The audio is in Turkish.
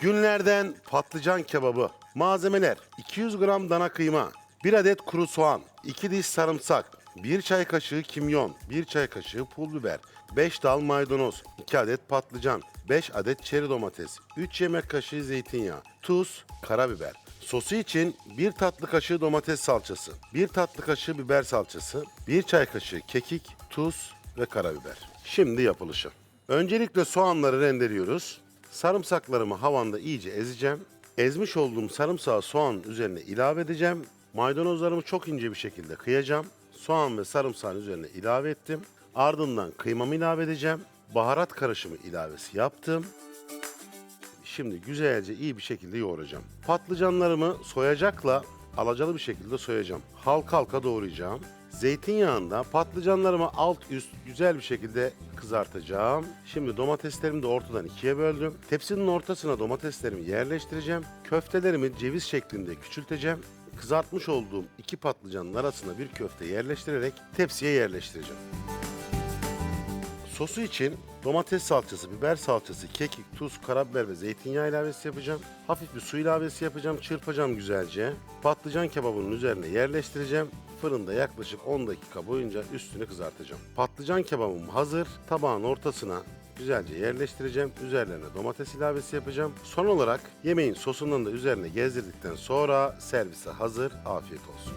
Günlerden patlıcan kebabı. Malzemeler 200 gram dana kıyma, 1 adet kuru soğan, 2 diş sarımsak, 1 çay kaşığı kimyon, 1 çay kaşığı pul biber, 5 dal maydanoz, 2 adet patlıcan, 5 adet çeri domates, 3 yemek kaşığı zeytinyağı, tuz, karabiber. Sosu için 1 tatlı kaşığı domates salçası, 1 tatlı kaşığı biber salçası, 1 çay kaşığı kekik, tuz ve karabiber. Şimdi yapılışı. Öncelikle soğanları rendeliyoruz. Sarımsaklarımı havanda iyice ezeceğim. Ezmiş olduğum sarımsağı soğanın üzerine ilave edeceğim. Maydanozlarımı çok ince bir şekilde kıyacağım. Soğan ve sarımsağın üzerine ilave ettim. Ardından kıymamı ilave edeceğim. Baharat karışımı ilavesi yaptım. Şimdi güzelce iyi bir şekilde yoğuracağım. Patlıcanlarımı soyacakla alacalı bir şekilde soyacağım. Halka halka doğrayacağım. Zeytinyağında patlıcanlarımı alt üst güzel bir şekilde kızartacağım. Şimdi domateslerimi de ortadan ikiye böldüm. Tepsinin ortasına domateslerimi yerleştireceğim. Köftelerimi ceviz şeklinde küçülteceğim. Kızartmış olduğum iki patlıcanın arasına bir köfte yerleştirerek tepsiye yerleştireceğim. Sosu için domates salçası, biber salçası, kekik, tuz, karabiber ve zeytinyağı ilavesi yapacağım. Hafif bir su ilavesi yapacağım, çırpacağım güzelce. Patlıcan kebabının üzerine yerleştireceğim. Fırında yaklaşık 10 dakika boyunca üstünü kızartacağım. Patlıcan kebabım hazır. Tabağın ortasına güzelce yerleştireceğim. Üzerlerine domates ilavesi yapacağım. Son olarak yemeğin sosundan da üzerine gezdirdikten sonra servise hazır. Afiyet olsun.